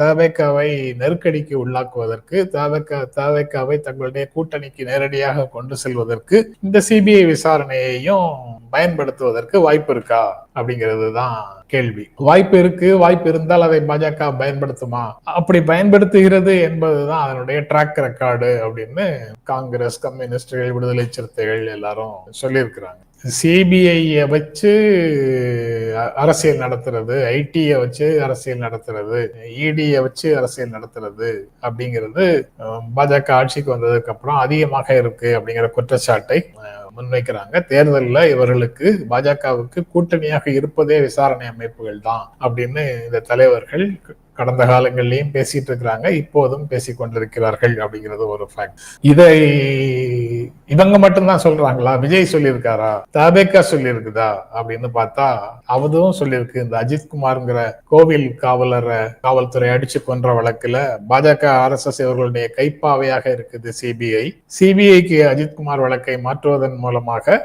தவேக்காவை நெருக்கடிக்கு உள்ளாக்குவதற்கு தவேக்கா தவேக்காவை தங்களுடைய கூட்டணிக்கு நேரடியாக கொண்டு செல்வதற்கு இந்த சிபிஐ விசாரணையையும் பயன்படுத்துவதற்கு வாய்ப்பு இருக்கா? அப்படிங்கிறது தான் கேள்வி. வாய்ப்பு இருக்கு வாய்ப்பு இருந்தால் அதை பாஜக பயன்படுத்துமா? அப்படி பயன்படுத்துகிறது என்பதுதான் அதனுடைய ட்ராக் ரெக்கார்டு அப்படின்னு காங்கிரஸ் கம்யூனிஸ்டுகள் விடுதலை சிறுத்தைகள் எல்லாரும் சொல்லியிருக்கிறாங்க. சிபிஐ வச்சு அரசியல் நடத்துறது ஐடியை வச்சு அரசியல் நடத்துறது இடியை வச்சு அரசியல் நடத்துறது அப்படிங்கிறது பாஜக ஆட்சிக்கு வந்ததுக்கு அப்புறம் அதிகமாக இருக்கு அப்படிங்கிற குற்றச்சாட்டை முன்வைக்கிறாங்க. தேர்தலில் இவர்களுக்கு பாஜகவுக்கு கூட்டணியாக இருப்பதே விசாரணை அமைப்புகள் தான் அப்படின்னு இந்த தலைவர்கள் கடந்த காலங்கள்லயும் பேசிட்டு இருக்கிறாங்க. இப்போதும் பேசி கொண்டிருக்கிறார்கள் அப்படிங்கிறது ஒரு ஃபேக்ட் இதை இவங்க மட்டும்தான் சொல்றாங்களா? விஜய் சொல்லியிருக்காரா? தாபேக்கா சொல்லியிருக்குதா? அப்படின்னு பார்த்தா அவதும் சொல்லியிருக்கு. இந்த அஜித் குமார்ங்கிற கோவில் காவலரை காவல்துறை அடிச்சு கொன்ற வழக்குல பாஜக ஆர் எஸ் எஸ் இவர்களுடைய கைப்பாவையாக இருக்குது சிபிஐ சிபிஐக்கு அஜித்குமார் வழக்கை மாற்றுவதன் மூலமாக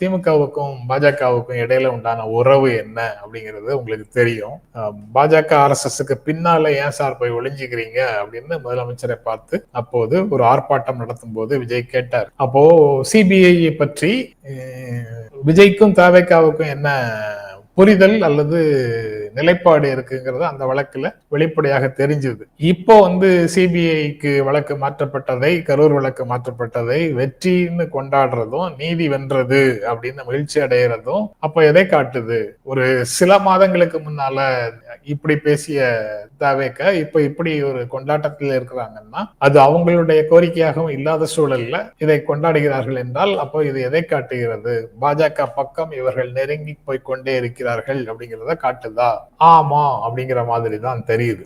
திமுகவுக்கும் பாஜகவுக்கும் இடையில உண்டான உறவு என்ன அப்படிங்கிறது உங்களுக்கு தெரியும். பாஜக ஆர் எஸ் பின்னால ஏன் சார் போய் ஒளிஞ்சுக்கிறீங்க அப்படின்னு முதலமைச்சரை பார்த்து அப்போது ஒரு ஆர்ப்பாட்டம் நடத்தும் போது விஜய் கேட்டார். அப்போ சிபிஐ பற்றி விஜய்க்கும் தாவேக்காவுக்கும் என்ன புரிதல் அல்லது நிலைப்பாடு இருக்குங்கிறது அந்த வழக்குல வெளிப்படையாக தெரிஞ்சது. இப்போ வந்து சிபிஐக்கு வழக்கு மாற்றப்பட்டதை கரூர் வழக்கு மாற்றப்பட்டதை வெற்றின்னு கொண்டாடுறதும் நீதி வென்றது அப்படின்னு மகிழ்ச்சி அடைகிறதும் அப்ப எதை காட்டுது? ஒரு சில மாதங்களுக்கு முன்னால இப்படி பேசிய தாவேக்க இப்ப இப்படி ஒரு கொண்டாட்டத்தில் இருக்கிறாங்கன்னா அது அவங்களுடைய கோரிக்கையாகவும் இல்லாத சூழல்ல இதை கொண்டாடுகிறார்கள் என்றால் அப்போ இது எதை காட்டுகிறது? பாஜக பக்கம் இவர்கள் நெருங்கி போய் கொண்டே இருக்கிறார்கள் அப்படிங்கிறத காட்டுதா? ஆமா அப்படிங்கிற மாதிரி தான் தெரியுது.